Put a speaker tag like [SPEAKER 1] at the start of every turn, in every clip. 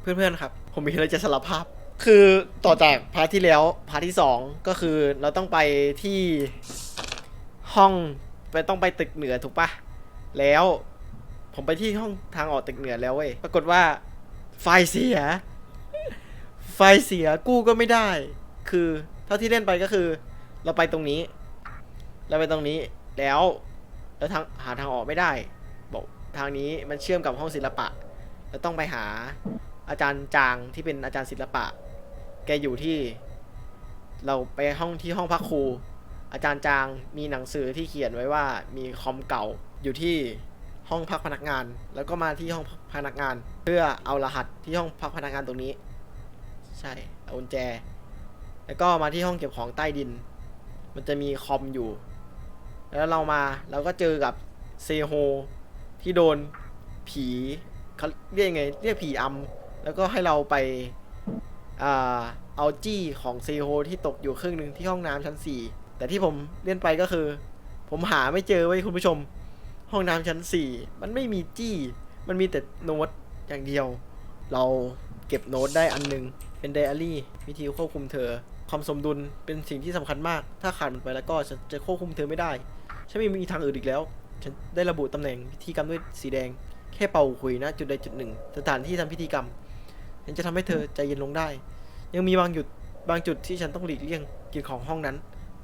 [SPEAKER 1] เพื่อนๆครับ ผมมีอะไรจะสารภาพ คือต่อจากพาร์ทที่แล้วพาร์ทที่สองก็คือเราต้องไปที่ห้องไปต้องไปตึกเหนือถูกปะแล้ว ผมไปที่ห้องทางออกตึกเหนือแล้วเว้ยปรากฏว่า ไฟเสีย ไฟเสียกู้ก็ไม่ได้ คือเท่าที่เล่นไปก็คือ เราไปตรงนี้ เราไปตรงนี้แล้วแล้วทางหาทางออกไม่ได้ บอกทางนี้มันเชื่อมกับห้องศิลปะ เราต้องไปหา อาจารย์จางที่เป็นอาจารย์ศิลปะ แกอยู่ที่ เราไปห้องที่ห้องพักครู อาจารย์จางมีหนังสือที่เขียนไว้ว่ามีคอมเก่าอยู่ที่ห้องพักพนักงาน แล้วก็มาที่ห้องพนักงาน เพื่อเอารหัสที่ห้องพักพนักงานตรงนี้ ใช่เอากุญแจ แล้วก็มาที่ห้องเก็บของใต้ดิน มันจะมีคอมอยู่ แล้วเรามาเราก็เจอกับเซโฮที่โดนผีเขาเรียกยังไง เรียกผีอำ แล้วก็ให้เราไปอเอาจี้ของเซโฮที่ตกอยู่ครึ่งหนึ่งที่ห้องน้ำชั้น 4 แต่ที่ผมเล่นไปก็คือ ผมหาไม่เจอไว้คุณผู้ชม ห้องน้ำชั้น 4 มันไม่มีจี้ มันมีแต่โน้ตอย่างเดียว เราเก็บโน้ตได้อันหนึง เป็นไดอารี่วิธีควบคุมเธอ ความสมดุลเป็นสิ่งที่สำคัญมาก ถ้าขาดมันไปแล้วก็ฉันจะควบคุมเธอไม่ได้ฉันไม่มีทางอื่นอีกแล้วฉันได้ระบุตำแหน่งพิธีกรรมด้วยสีแดง แค่เป่าคุยนะจุดใดจุดหนึ่ง สถานที่ทำพิธีกรรม ฉันจะทำให้เธอใจเย็นลงได้ ยังมีบางจุดบางจุดที่ฉันต้องหลีกเลี่ยงกลิ่นของห้องนั้น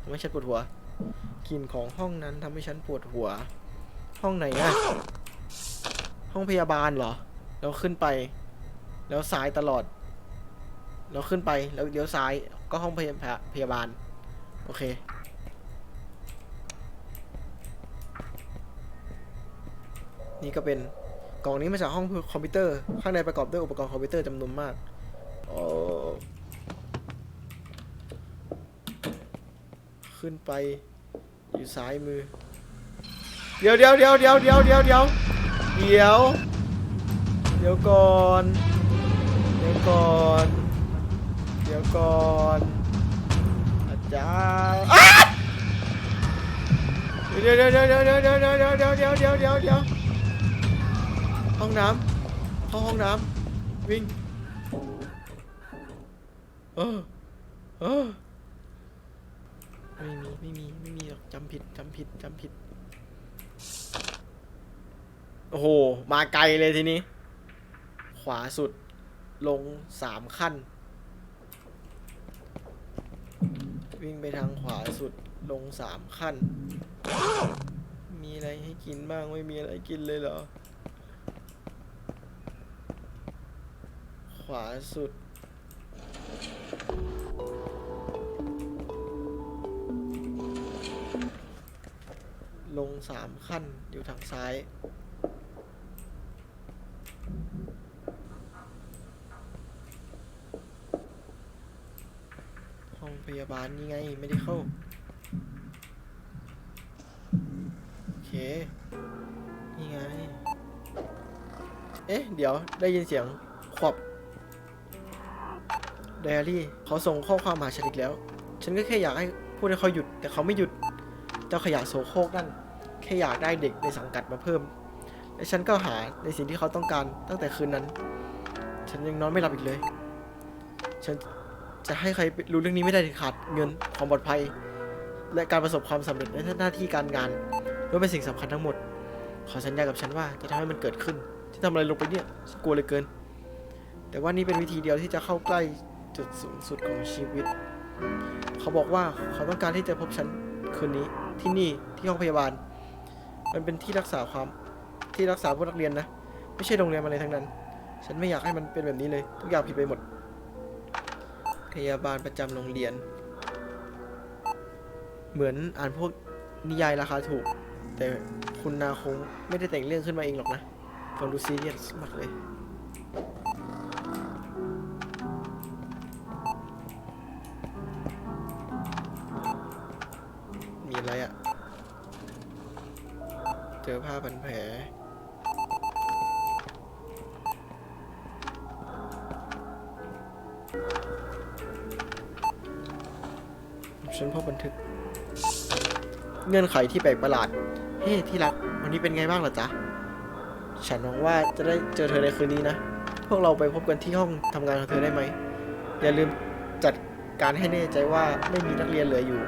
[SPEAKER 1] ทำให้ฉันปวดหัวกลิ่นของห้องนั้นทำให้ฉันปวดหัว ห้องไหนอะห้องพยาบาลเหรอ แล้วขึ้นไป แล้วซ้ายตลอด แล้วขึ้นไปแล้วเลี้ยวซ้ายก็ห้องพยาพยาบาล โอเคนี่ก็เป็น กล่องนี้มาจากห้องคอมพิวเตอร์ ข้างในประกอบด้วยอุปกรณ์คอมพิวเตอร์จำนวนมากโอ้ขึ้นไป อยู่ซ้ายมือ เดี๋ยวเดี๋ยวเดี๋ยวเดี๋ยวเดี๋ยวเดี๋ยวเดี๋ยวเดี๋ยวเดี๋ยวก่อน เดี๋ยวก่อน เดี๋ยวก่อนอาจารย์เดี๋ยวเดี๋ยวเดี๋ยวเดี๋ยวเดี๋ยวเดี๋ยวเดี๋ยวเดี๋ยวเดี๋ยวเดี๋ยวเดี๋ยว ห้องน้ำเข้าห้องน้ำวิ่งเออเออไม่มีไม่มีไม่มีหรอกจำผิดจำผิดจำผิด โอ้โห มาไกลเลยทีนี้ ขวาสุดลงสามขั้น วิ่งไปทางขวาสุดลงสามขั้น มีอะไรให้กินบ้าง ไม่มีอะไรกินเลยเหรอ ขวาสุด ลงสามขั้นอยู่ทางซ้ายห้องพยาบาลนี่ไง ไม่ได้เข้า โอเค นี่ไง เอ๊ะ เดี๋ยวได้ยินเสียงขวบ ไดอารี่เขาส่งข้อความมาฉันอีกแล้ว ฉันก็แค่อยากให้พูดให้เขาหยุด แต่เขาไม่หยุด เจ้าขยะโสโครกนั่น แค่อยากได้เด็กในสังกัดมาเพิ่ม และฉันก็หาในสิ่งที่เขาต้องการตั้งแต่คืนนั้น ฉันยังนอนไม่หลับอีกเลย ฉันจะให้ใครรู้เรื่องนี้ไม่ได้ขาดเงินความปลอดภัย และการประสบความสำเร็จในหน้าที่การงานล้วนเป็นสิ่งสำคัญทั้งหมด ขอสัญญากับฉันว่าจะทำให้มันเกิดขึ้นที่ทำอะไรลงไปเนี่ยกลัวเลยเกิน แต่ว่านี่เป็นวิธีเดียวที่จะเข้าใกล้ จุดสูงสุดของชีวิต เขาบอกว่าเขาต้องการที่จะพบฉันคืนนี้ที่นี่ที่ห้องพยาบาล มันเป็นที่รักษาความที่รักษาพวกนักเรียนนะ ไม่ใช่โรงเรียนอะไรทั้งนั้น ฉันไม่อยากให้มันเป็นแบบนี้เลย ทุกอย่างผิดไปหมด พยาบาลประจำโรงเรียน เหมือนอ่านพวกนิยายราคาถูก แต่คุณนาคงไม่ได้แต่งเรื่องขึ้นมาเองหรอกนะฟังดูซีเรียสมากเลย พันแผลฉันพบบันทึก เงื่อนไขที่แปลกประหลาด เฮ้ ที่รัก วันนี้เป็นไงบ้างล่ะจ๊ะ ฉันหวังว่าจะได้เจอเธอในคืนนี้นะ พวกเราไปพบกันที่ห้องทำงานของเธอได้ไหม อย่าลืมจัดการให้แน่ใจว่าไม่มีนักเรียนเหลืออยู่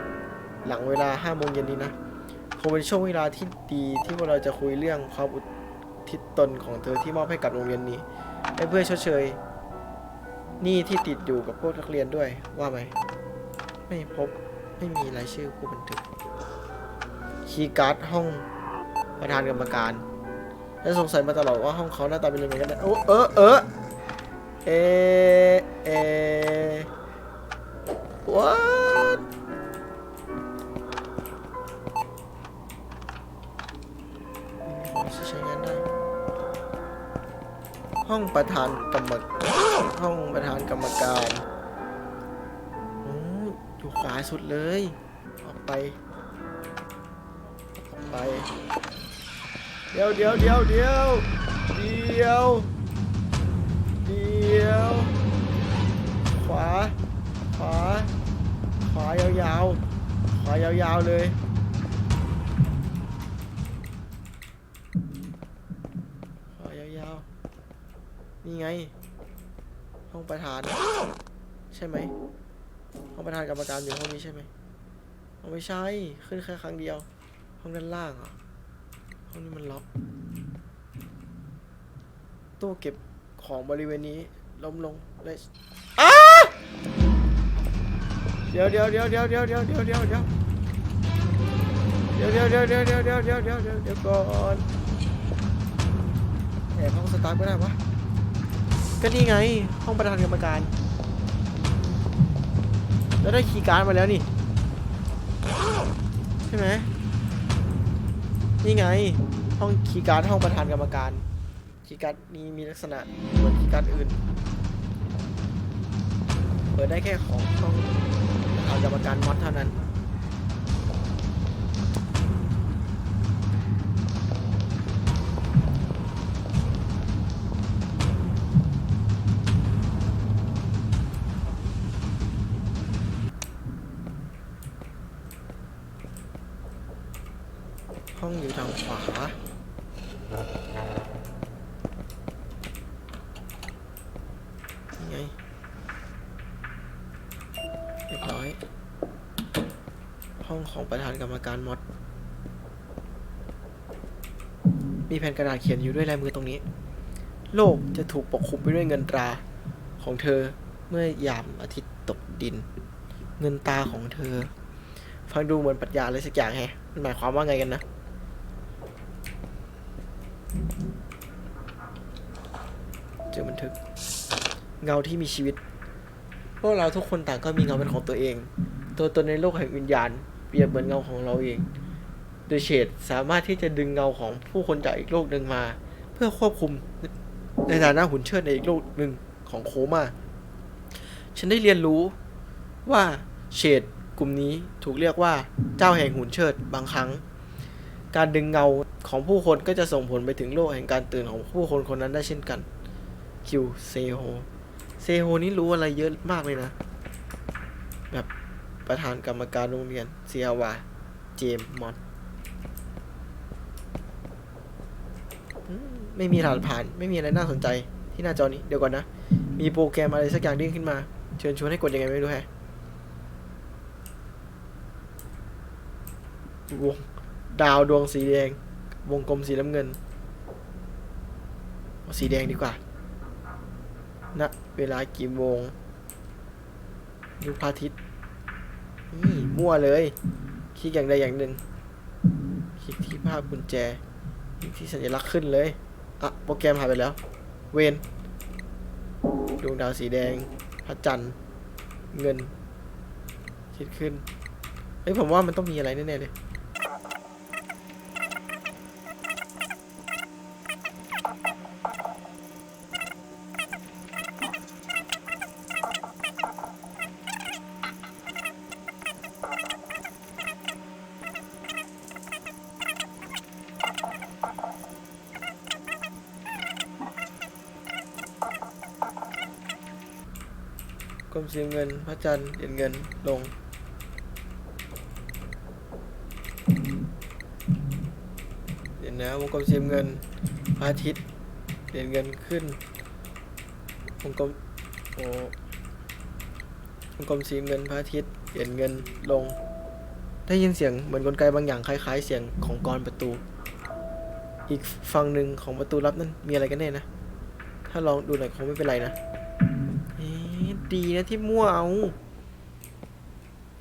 [SPEAKER 1] หลังเวลา5โมงเย็นนี้นะ คงเป็นช่วงเวลาที่ดีที่พวกเราจะคุยเรื่องความอุทิศตนของเธอที่มอบให้กับโรงเรียนนี้และเพื่อชดเชยหนี้ที่ติดอยู่กับพวกนักเรียนด้วยว่าไหม ไม่พบไม่มีรายชื่อผู้บันทึกคีย์การ์ดห้องประธานกรรมการและสงสัยมาตลอดว่าห้องเขาหน้าตาเป็นยังไงกันนะโอ้เออเออเอเอ what ข องประธานกรรมห้องประธานกรรมการโอ้อยู่ขวาสุดเลย ออกไป ออกไป เดี๋ยวเดี๋ยวเดี๋ยวเดี๋ยวเดี๋ยวเดี๋ยว ขวา ขวา ขวายาวๆ ขวายาวๆเลย ขวายาวๆ นี่ ไง ห้องประธาน ใช่ไหมห้องประธานกรรมการอยู่ห้องนี้ใช่ไหมไม่ใช่ ขึ้นแค่ครั้งเดียว ห้องด้านล่างอะห้องนี้มันล็อกตู้เก็บของบริเวณนี้ล้มลงเลยอ้าเดี๋ยวเดี๋ยวเดี๋ยวเดี๋ยวเดี๋ยวเดี๋ยวเดี๋ยวเดี๋ยวเดี๋ยวเดี๋ยวเดี๋ยวเดี๋ยวเดี๋ยวเดี๋ยวเดี๋ยวเดี๋ยวเดี๋ยวก่อนแอบห้องสตาร์ทไม่ได้ปะ ก็นี่ไง ห้องประธานกรรมการ แล้วได้คีย์การ์ดมาแล้วนี่ ใช่ไหมนี่ไง ห้องคีย์การ์ดห้องประธานกรรมการคีย์การ์ดนี้มีลักษณะเหมือนคีย์การ์ดอื่น เปิดได้แค่ของห้องประธานกรรมการมอดเท่านั้น องอยู่ทางขวา นี่ไง เรียบร้อย ห้องของประธานกรรมการมอด มีแผ่นกระดาษเขียนอยู่ด้วยลายมือตรงนี้ โลกจะถูกปกคลุมไปด้วยเงินตราของเธอเมื่อยามอาทิตย์ตกดิน เงินตาของเธอ ฟังดูเหมือนปรัชญาอะไรสักอย่างแฮะมันหมายความว่าไงกันนะ เจอบันทึก เงาที่มีชีวิต พวกเราทุกคนต่างก็มีเงาเป็นของตัวเอง ตัวตนในโลกแห่งวิญญาณ เปรียบเหมือนเงาของเราเอง โดยเฉดสามารถที่จะดึงเงาของผู้คนจากอีกโลกหนึ่งมา เพื่อควบคุมในฐานะหุ่นเชิดในอีกโลกหนึ่งของโคมาฉันได้เรียนรู้ว่าเฉดกลุ่มนี้ถูกเรียกว่าเจ้าแห่งหุ่นเชิดบางครั้ง การดึงเงาของผู้คนก็จะส่งผลไปถึงโลกแห่งการตื่นของผู้คนคนนั้นได้เช่นกัน คิวเซโฮเซโฮนี่รู้อะไรเยอะมากเลยนะ แบบประธานกรรมการโรงเรียนเซียวาเจมมอนไม่มีฐานผ่าน ไม่มีอะไรน่าสนใจที่หน้าจอนี้เดี๋ยวก่อนนะ มีโปรแกรมอะไรสักอย่างเด้งขึ้นมา เชิญชวนให้กดยังไงไม่รู้แฮะวงดาวดวงสีแดง วงกลมสีน้ำเงิน สีแดงดีกว่า ณเวลากี่โมงดูพระอาทิตย์นี่มั่วเลย คลิกอย่างใดอย่างหนึ่ง คลิกที่ภาพกุญแจคลิกที่สัญลักษณ์ขึ้นเลย อะ โปรแกรมหายไปแล้ว เวนดวงดาวสีแดง พระจันทร์ เงิน คิดขึ้น เฮ้ย ผมว่ามันต้องมีอะไรแน่ๆเลย กลม สีเงิน พระจันทร์เหรียเงินลง เดี๋ยวนะวงกลมสีเงิน พระอาทิตย์เหรียเงินขึ้น วงกลมโอ้วงกลมสีเงินพระอาทิตย์เหรียเงินลง ได้ยินเสียงเหมือนกลไกบางอย่างคล้ายๆ เสียงของกรประตู อีกฝั่งหนึ่งของประตูลับนั่นมีอะไรกันแน่นะ ถ้าลองดูหน่อยคงไม่เป็นไรนะ ดีนะที่มั่วเอา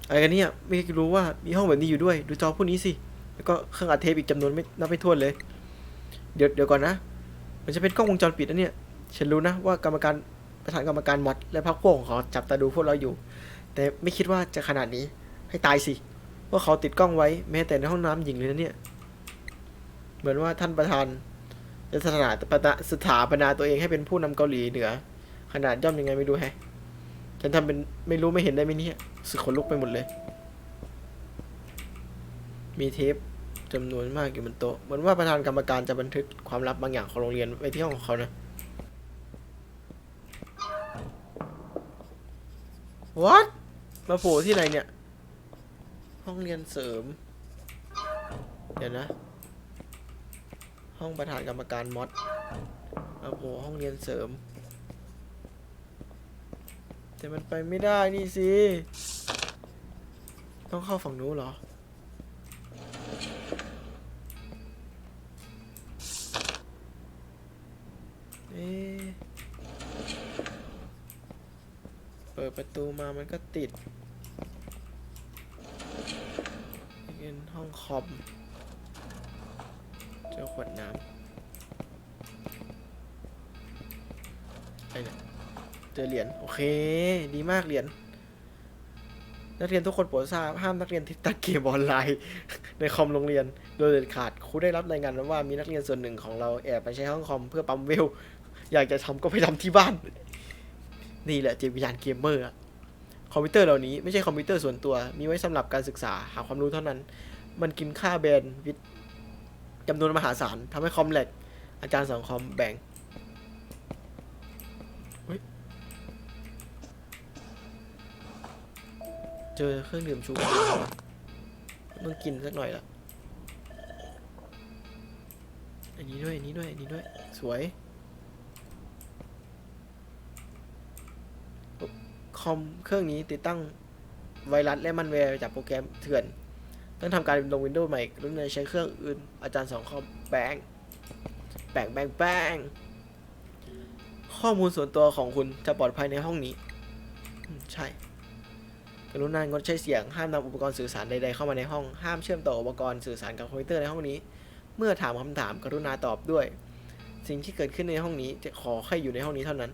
[SPEAKER 1] อะไรกันเนี่ยไม่รู้ว่ามีห้องแบบนี้อยู่ด้วย ดูจอพวกนี้สิ แล้วก็เครื่องอัดเทปอีกจำนวนไม่นับไม่ถ้วนเลย เดี๋ยวเดี๋ยวก่อนนะ มันจะเป็นกล้องวงจรปิดนะเนี่ย ฉันรู้นะว่ากรรมการประธานกรรมการวัดและพรรคพวกของเขาจับตาดูพวกเราอยู่ แต่ไม่คิดว่าจะขนาดนี้ ให้ตายสิ ว่าเขาติดกล้องไว้แม้แต่ในห้องน้ำหญิงเลยนะเนี่ย เหมือนว่าท่านประธานจะสถาปนาสถาปนาตัวเองให้เป็นผู้นำเกาหลีเหนือ ขนาดย่อมยังไงไม่รู้แฮะ ฉันทำเป็นไม่รู้ไม่เห็นได้ไหมเนี่ยสึกขนลุกไปหมดเลย มีเทปจำนวนมากอยู่บนโต๊ะเหมือนว่าประธานกรรมการจะบันทึกความลับบางอย่างของโรงเรียนไว้ที่ห้องของเขานะ What มาโผล่ที่ไหนเนี่ย ห้องเรียนเสริม เดี๋ยวนะ ห้องประธานกรรมการมอดมาโผล่ห้องเรียนเสริม แต่มันไปไม่ได้นี่สิ ต้องเข้าฝั่งนู้นเหรอ เอ๊เปิดประตูมามันก็ติดเป็นห้องคอม เจอขวดน้ำ เจอเหรียญโอเค ดีมากเหรียญนักเรียนทุกคนโปรดทราบห้ามนักเรียนที่ตัดเกมออนไลน์ ในคอมโรงเรียน โดยเด็ดขาดครูได้รับรายงานว่ามีนักเรียนส่วนหนึ่งของเราแอบไปใช้ห้องคอมเพื่อปั๊มเวล อยากจะทำก็ไปทำที่บ้าน นี่แหละจิตวิญญาณเกมเมอร์คอมพิวเตอร์เหล่านี้ไม่ใช่คอมพิวเตอร์ส่วนตัว มีไว้สำหรับการศึกษาหาความรู้เท่านั้น มันกินค่าแบนด์วิดจำนวนมหาศาลทำให้คอมแหลกอาจารย์สองคอมแบ่ง เจอเครื่องดื่มชูกำลังต้องกินสักหน่อยละอันนี้ด้วย อันนี้ด้วย อันนี้ด้วย สวย คอมเครื่องนี้ติดตั้งไวรัสและมันแวร์จากโปรแกรมเถื่อน ต้องทำการลงวินโดว์ใหม่รุ่นในใช้เครื่องอื่น อาจารย์สองคอมแบงแบงแบงแบงข้อมูลส่วนตัวของคุณจะปลอดภัยในห้องนี้ ใช่ รุณางดใช้เสียงห้ามนำอุปกรณ์สื่อสารใดๆเข้ามาในห้องห้ามเชื่อมต่ออุปกรณ์สื่อสารกับคอมพิวเตอร์ในห้องนี้ เมื่อถามคำถามกรุณาตอบด้วย สิ่งที่เกิดขึ้นในห้องนี้ จะขอให้อยู่ในห้องนี้เท่านั้น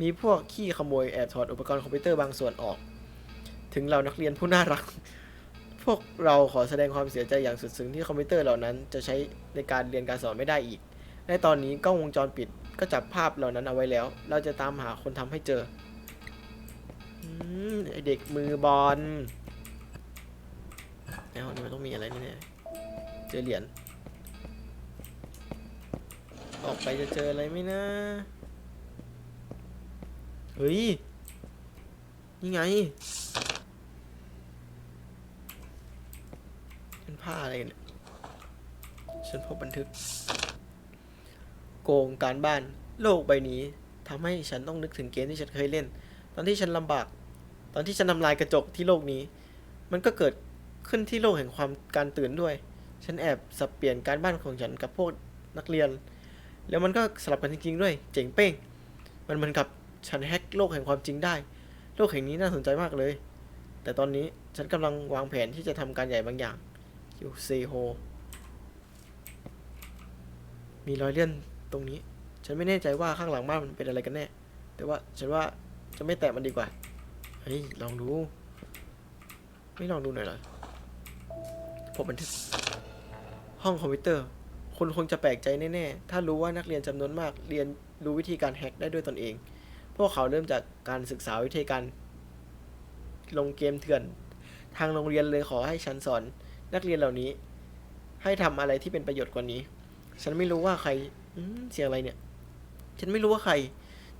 [SPEAKER 1] มีพวกขี้ขโมยแอบถอดอุปกรณ์คอมพิวเตอร์บางส่วนออก ถึงเรานักเรียนผู้น่ารัก พวกเราขอแสดงความเสียใจอย่างสุดซึ้งที่คอมพิวเตอร์เหล่านั้น จะใช้ในการเรียนการสอนไม่ได้อีกและตอนนี้กล้องวงจรปิด ก็จับภาพเหล่านั้นเอาไว้แล้ว เราจะตามหาคนทำให้เจออเด็กมือบอลในห้องนี้มันต้องมีอะไรแน่ๆเจอเหรียญ ออกไปจะเจออะไรไหมนะ เฮ้ย นี่ไงเป็นผ้าอะไรกันเนี่ยฉันพบบันทึก โกงการบ้านโลกใบนี้ทำให้ฉันต้องนึกถึงเกมที่ฉันเคยเล่น ตอนที่ฉันลำบาก ตอนที่ฉันทำลายกระจกที่โลกนี้ มันก็เกิดขึ้นที่โลกแห่งความการตื่นด้วย ฉันแอบสับเปลี่ยนการบ้านของฉันกับพวกนักเรียน แล้วมันก็สลับกันจริงๆด้วย เจ๋งเป้ง มันเหมือนกับฉันแฮกโลกแห่งความจริงได้ โลกแห่งนี้น่าสนใจมากเลย แต่ตอนนี้ฉันกำลังวางแผนที่จะทำการใหญ่บางอย่างอยู่เซโฮมีรอยเลื่อน ตรงนี้ ฉันไม่แน่ใจว่าข้างหลังบ้านมันเป็นอะไรกันแน่ แต่ว่าฉันว่าจะไม่แตะมันดีกว่า เฮ้ย ลองดู ไม่ลองดูหน่อยเหรอผมบันทึกห้องคอมพิวเตอร์ คุณคงจะแปลกใจแน่ๆ ถ้ารู้ว่านักเรียนจำนวนมากเรียนรู้วิธีการแฮ็กได้ด้วยตนเอง พวกเขาเริ่มจากการศึกษาวิธีการ ลงเกมเถื่อน ทางโรงเรียนเลยขอให้ฉันสอน นักเรียนเหล่านี้ ให้ทำอะไรที่เป็นประโยชน์กว่านี้ ฉันไม่รู้ว่าใคร เสียงอะไรเนี่ย ฉันไม่รู้ว่าใคร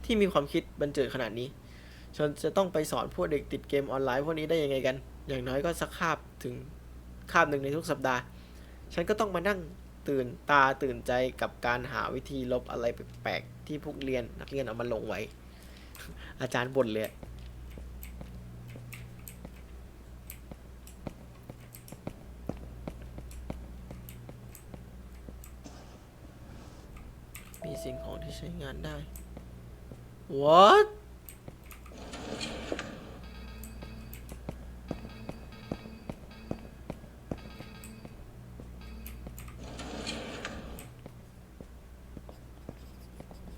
[SPEAKER 1] ที่มีความคิดบันเจิดขนาดนี้ ฉันจะต้องไปสอนพวกเด็กติดเกมออนไลน์พวกนี้ได้ยังไงกัน อย่างน้อยก็สักคาบถึงคาบหนึ่งในทุกสัปดาห์ ฉันก็ต้องมานั่งตื่นตาตื่นใจกับการหาวิธีลบอะไรแปลกๆที่พวกเรียนนักเรียนเอามาลงไว้ อาจารย์บ่นเลย มีสิ่งของที่ ใช้งานได้ What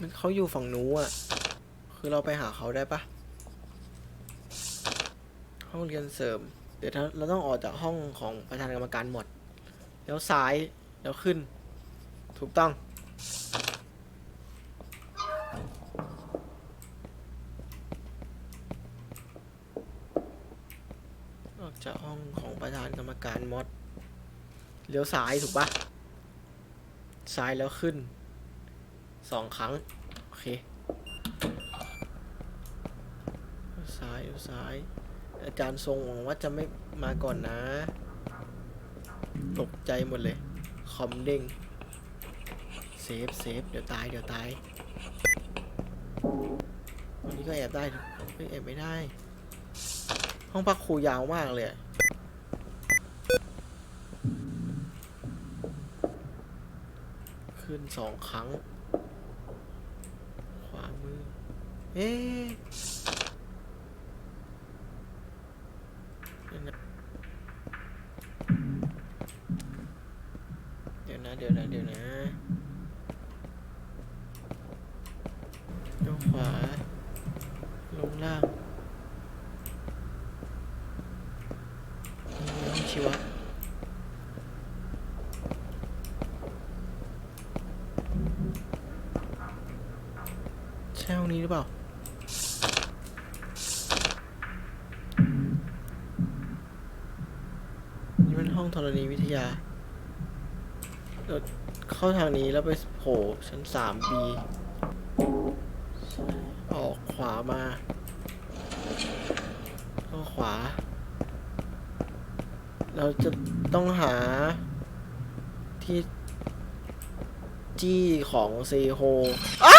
[SPEAKER 1] มันเขาอยู่ฝั่งนู้นอะคือเราไปหาเขาได้ปะห้องเรียนเสริม เดี๋ยวถ้าเราต้องออกจากห้องของประธานกรรมการหมด แล้วซ้าย แล้วขึ้น ถูกต้อง ออก จากห้องของประธานกรรมการมอดเลี้ยวซ้ายถูกปะซ้ายแล้วขึ้นสองครั้ง โอเคซ้ายเลี้ยวซ้าย อาจารย์ทรงหวังว่าจะไม่มาก่อนนะ ตกใจหมดเลย คอมเด้งเซฟเซฟเดี๋ยวตาย เดี๋ยวตายวันนี้ก็แอบได้เฮ้ยแอบไม่ได้ ห้องพักครูยาวมากเลยขึ้นสองครั้ง ขวามือ เอ๊ะเดี๋ยวนะ เดี๋ยวนะ เดี๋ยวนะเดี๋ยวขวา ลงล่าง ห้องชีวะใช่ห้องนี้หรือเปล่า นี่มันห้องธรณีวิทยาเราเข้าทางนี้แล้วไปโผล่ชั้นสามบีออกขวามาเข้าขวา เราจะต้องหาที่จี้ของเซโฮอ้า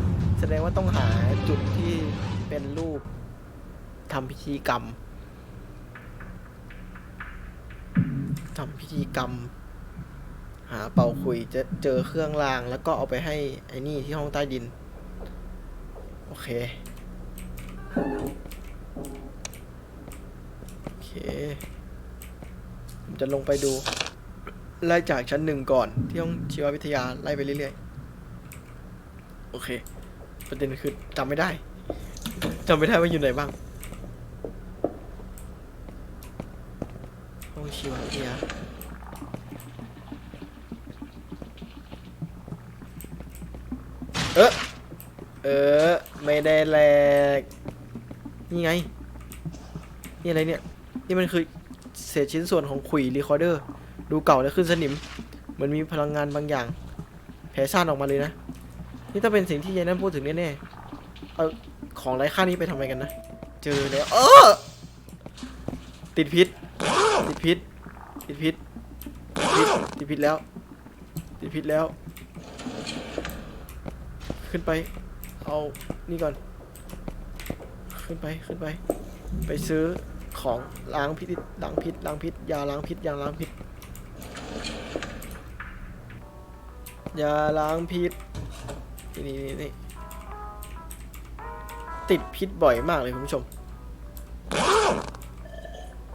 [SPEAKER 1] แสดงว่าต้องหาจุดที่เป็นรูปทำพิธีกรรมทำพิธีกรรม หาเป่าคุยจะเจอเครื่องราง แล้วก็เอาไปให้ไอ้นี่ที่ห้องใต้ดิน โอเค โอเค ผมจะลงไปดู ไล่จากชั้นหนึ่งก่อน ที่ห้องชีววิทยาไล่ไปเรื่อยๆ โอเค ประเด็นคือจำไม่ได้จำไม่ได้ว่าอยู่ไหนบ้างห้องชีววิทยเออเออ ไม่ได้แหลก นี่ไง นี่อะไรเนี่ย นี่มันคือเศษชิ้นส่วนของขุยรีคอร์เดอร์ ดูเก่าและขึ้นสนิม เหมือนมีพลังงานบางอย่าง แผ่ซ่านออกมาเลยนะ นี่ถ้าเป็นสิ่งที่ยายนั่นพูดถึงแน่ๆเอาของไร้ค่านี้ไปทำอะไรกันนะ เจอแล้วเออติดพิษ ติดพิษ ติดพิษ ติดพิษ ติดพิษแล้ว ติดพิษแล้ว ขึ้นไป เอา นี่ก่อน ขึ้นไป ขึ้นไป ไปซื้อของล้างพิษล้างพิษล้างพิษ ยาล้างพิษ ยาล้างพิษ ยาล้างพิษ นี่นี่นี่ติดพิษบ่อยมากเลยคุณผู้ชม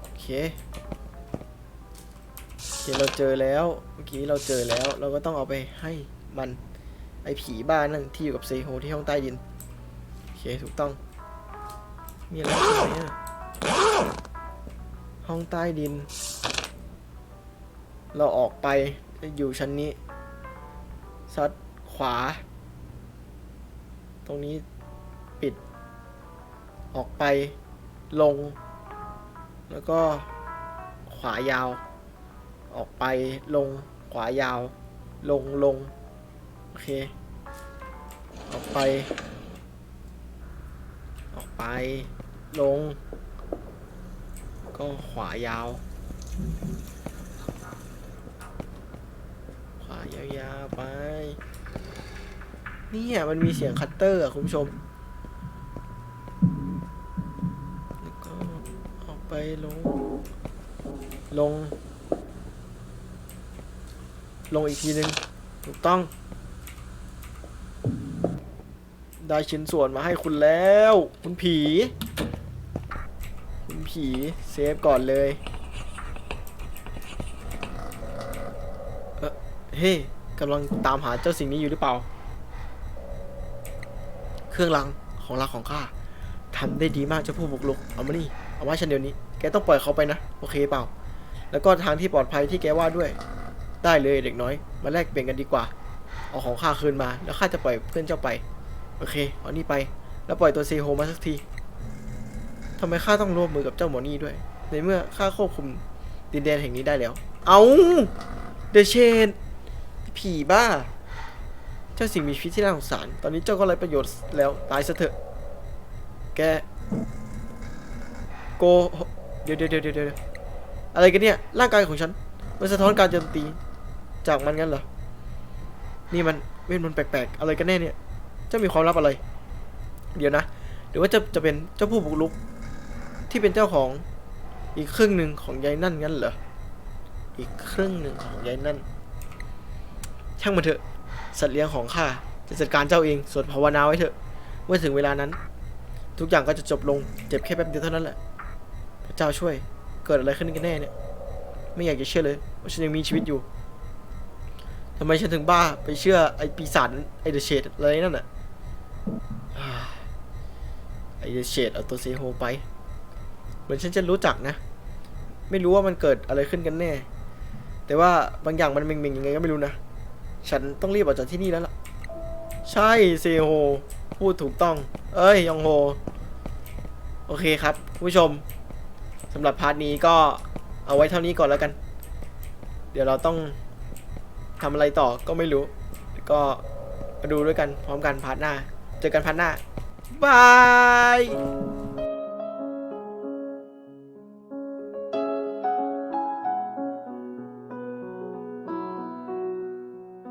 [SPEAKER 1] โอเคโอเคเราเจอแล้ว เมื่อกี้เราเจอแล้ว เราก็ต้องเอาไปให้มัน ไอผีบ้านนั่นที่อยู่กับเซโฮที่ห้องใต้ดิน โอเค ถูกต้อง มีอะไรอีกไหมอะห้องใต้ดิน เราออกไปอยู่ชั้นนี้ซัดขวา ตรงนี้ปิด ออกไปลง แล้วก็ขวายาว ออกไปลง ขวายาว ลงลง โอเค ออกไป ออกไป ลง ก็ขวายาว ขวายาวๆไป นี่ยมันมีเสียงคัตเตอร์อะคุณผู้ชม แล้วก็ออกไปลง ลง ลงอีกทีหนึ่งถูกต้อง ได้ชิ้นส่วนมาให้คุณแล้ว คุณผี คุณผีเซฟก่อนเลยเออเฮ้กำลังตามหาเจ้าสิ่งนี้อยู่หรือเปล่า เครื่องรางของรักของข้าทำได้ดีมากเจ้าผู้บุกรุกเอามานี่เอามาให้ฉันเดี๋ยวนี้ แกต้องปล่อยเขาไปนะ โอเคเปล่า แล้วก็ทางที่ปลอดภัยที่แกว่าด้วย ได้เลยเด็กน้อย มาแลกเปลี่ยนกันดีกว่า เอาของข้าคืนมา แล้วข้าจะปล่อยเพื่อนเจ้าไป โอเค เอานี่ไป แล้วปล่อยตัวเซโฮมาสักทีทำไมข้าต้องร่วมมือกับเจ้าหมอนี่ด้วย ในเมื่อข้าควบคุมดินแดนแห่งนี้ได้แล้ว เอาเดเชนผีบ้า เจ้าสิ่งมีชีวิตที่น่าสงสาร ตอนนี้เจ้าก็ไร้ประโยชน์แล้วตายซะเถอะ แก โก เดี๋ยวเดี๋ยวเดี๋ยวเดี๋ยวอะไรกันเนี่ย ร่างกายของฉัน มันสะท้อนการโจมตี จากมันงั้นเหรอ นี่มันเวทมนต์แปลกๆ อะไรกันแน่เนี่ย เจ้ามีความลับอะไร เดี๋ยวนะ หรือว่าจะจะเป็นเจ้าผู้บุกรุก ที่เป็นเจ้าของอีกครึ่งหนึ่งของยายนั่นงั้นเหรอ อีกครึ่งหนึ่งของยายนั่น ช่างมันเถอะ สัตว์เลี้ยงของข้าจะจัดการเจ้าเองส่วนภาวนาไว้เถอะ เมื่อถึงเวลานั้น ทุกอย่างก็จะจบลงเจ็บแค่แป๊บเดียวเท่านั้นแหละ พระเจ้าช่วยเกิดอะไรขึ้นกันแน่เนี่ย ไม่อยากจะเชื่อเลยว่าฉันยังมีชีวิตอยู่ทำไมฉันถึงบ้าไปเชื่อไอ้ปีศาจไอ้เดอะเชดอะไรนั่นน่ะไอ้เดอะเชดเอาตัวเซโฮไป เหมือนฉันจะรู้จักนะ ไม่รู้ว่ามันเกิดอะไรขึ้นกันแน่ แต่ว่าบางอย่างมันเม่งๆยังไงก็ไม่รู้นะ ฉันต้องรีบออกจากที่นี่แล้วล่ะ ใช่เซโฮพูดถูกต้อง เอ้ยยองโฮ โอเคครับ ผู้ชมสำหรับพาร์ทนี้ก็เอาไว้เท่านี้ก่อนแล้วกัน เดี๋ยวเราต้องทำอะไรต่อก็ไม่รู้ ก็มาดูด้วยกันพร้อมกันพาร์ทหน้า เจอกันพาร์ทหน้าบาย